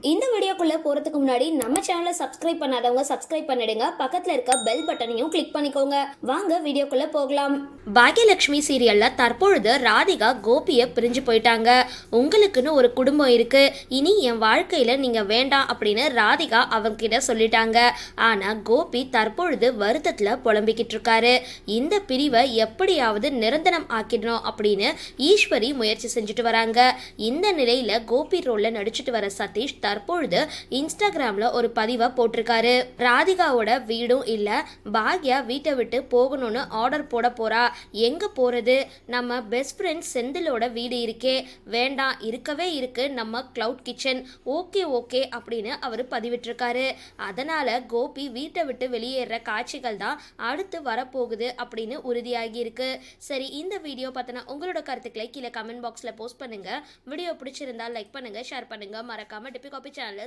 இந்த வீடியோக்குள்ளே போறதுக்கு முன்னாடி நம்ம சேனலை சப்ஸ்கிரைப் பண்ணாதவங்க சப்ஸ்கிரைப் பண்ணிடுங்க. பக்கத்தில் இருக்க பெல் பட்டனையும் கிளிக் பண்ணிக்கோங்க. வாங்க வீடியோக்குள்ளே போகலாம். பாக்யலட்சுமி சீரியலில் தற்பொழுது ராதிகா கோபியை பிரிஞ்சு போயிட்டாங்க. உங்களுக்குன்னு ஒரு குடும்பம் இருக்கு. இனி என் வாழ்க்கையில் நீங்கள் வேண்டாம் அப்படின்னு ராதிகா அவங்க கிட்ட சொல்லிட்டாங்க. ஆனால் கோபி தற்பொழுது வருத்தத்தில் புலம்பிக்கிட்டு இருக்காரு. இந்த பிரிவை எப்படியாவது நிரந்தரம் ஆக்கிடணும் அப்படின்னு ஈஸ்வரி முயற்சி செஞ்சுட்டு வராங்க. இந்த நிலையில் கோபி ரோலில் நடிச்சிட்டு வர சதீஷ் தற்பொழுது இன்ஸ்டாகிராமில் ஒரு பதிவை போட்டிருக்காரு. ராதிகாவோட வீடும் இல்லை. பாக்யா வீட்டை விட்டு போகணும்னு ஆர்டர் போட போறா. எங்க போறது? நம்ம பெஸ்ட் ஃப்ரெண்ட் செந்திலோட வீடு இருக்கே. வேண்டாம் இருக்கவே இருக்கு நம்ம கிளவுட் கிச்சன் ஓகே ஓகே அப்படின்னு அவர் பதிவிட்டிருக்காரு. அதனால கோபி வீட்டை விட்டு வெளியேற காட்சிகள் தான் அடுத்து வரப்போகுது அப்படின்னு உறுதியாகி இருக்கு சரி இந்த வீடியோ பார்த்தனா உங்களோட கருத்துக்களை கீழே கமெண்ட் பாக்ஸில் போஸ்ட் பண்ணுங்க. வீடியோ பிடிச்சிருந்தா லைக் பண்ணுங்க ஷேர் பண்ணுங்க. மறக்காம டிபி காபி சேனலை